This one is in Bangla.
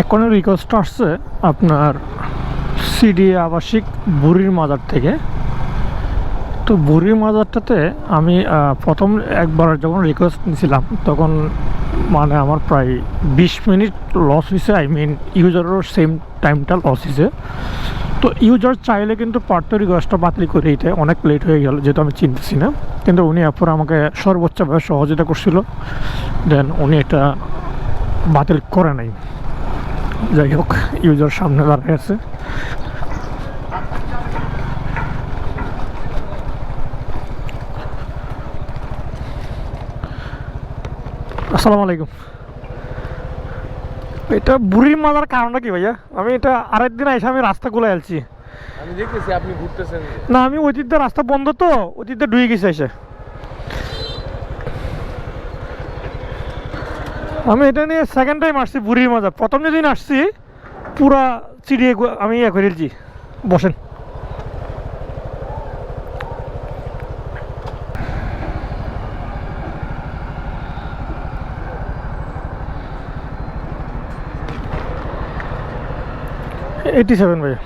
এখনও রিকোয়েস্ট আসছে আপনার সিডি আবাসিক বুড়ির মাজার থেকে। তো বুড়ির মাজারটাতে আমি প্রথম একবার যখন রিকোয়েস্ট নিয়েছিলাম তখন মানে আমার প্রায় বিশ মিনিট লস হয়েছে আই মিন ইউজারেরও সেম টাইমটা লস হয়েছে তো ইউজার চাইলে কিন্তু পারতো রিকোয়েস্টটা বাতিল করে দিতে। অনেক লেট হয়ে গেল, যেহেতু আমি চিনতেছি না। কিন্তু উনি এরপর আমাকে সর্বোচ্চভাবে সহযোগিতা করছিল। দেন উনি এটা বাতিল করে নাই। যাই হোক ইউজার সামনে দাঁড়িয়ে আছে। আসসালামু আলাইকুম। এটা বুড়ির মাজার কারণটা কি ভাইয়া? আমি এটা আরেক দিন এসে আমি রাস্তা গুলো আলছি আমি দেখতেছি আপনি ঘুরতেছেন। না আমি অতীতদের রাস্তা বন্ধ তো অতীতদের ডুয়ে গেছে এসে। আমি এটা নিয়ে সেকেন্ড টাইম আসছি, বুড়ির মাজার প্রথম যেদিন আসছি, পুরা চিড়িয়ে আমি ইয়ে করে দিয়েছি। বসেন। এইটি সেভেন ভাইয়া।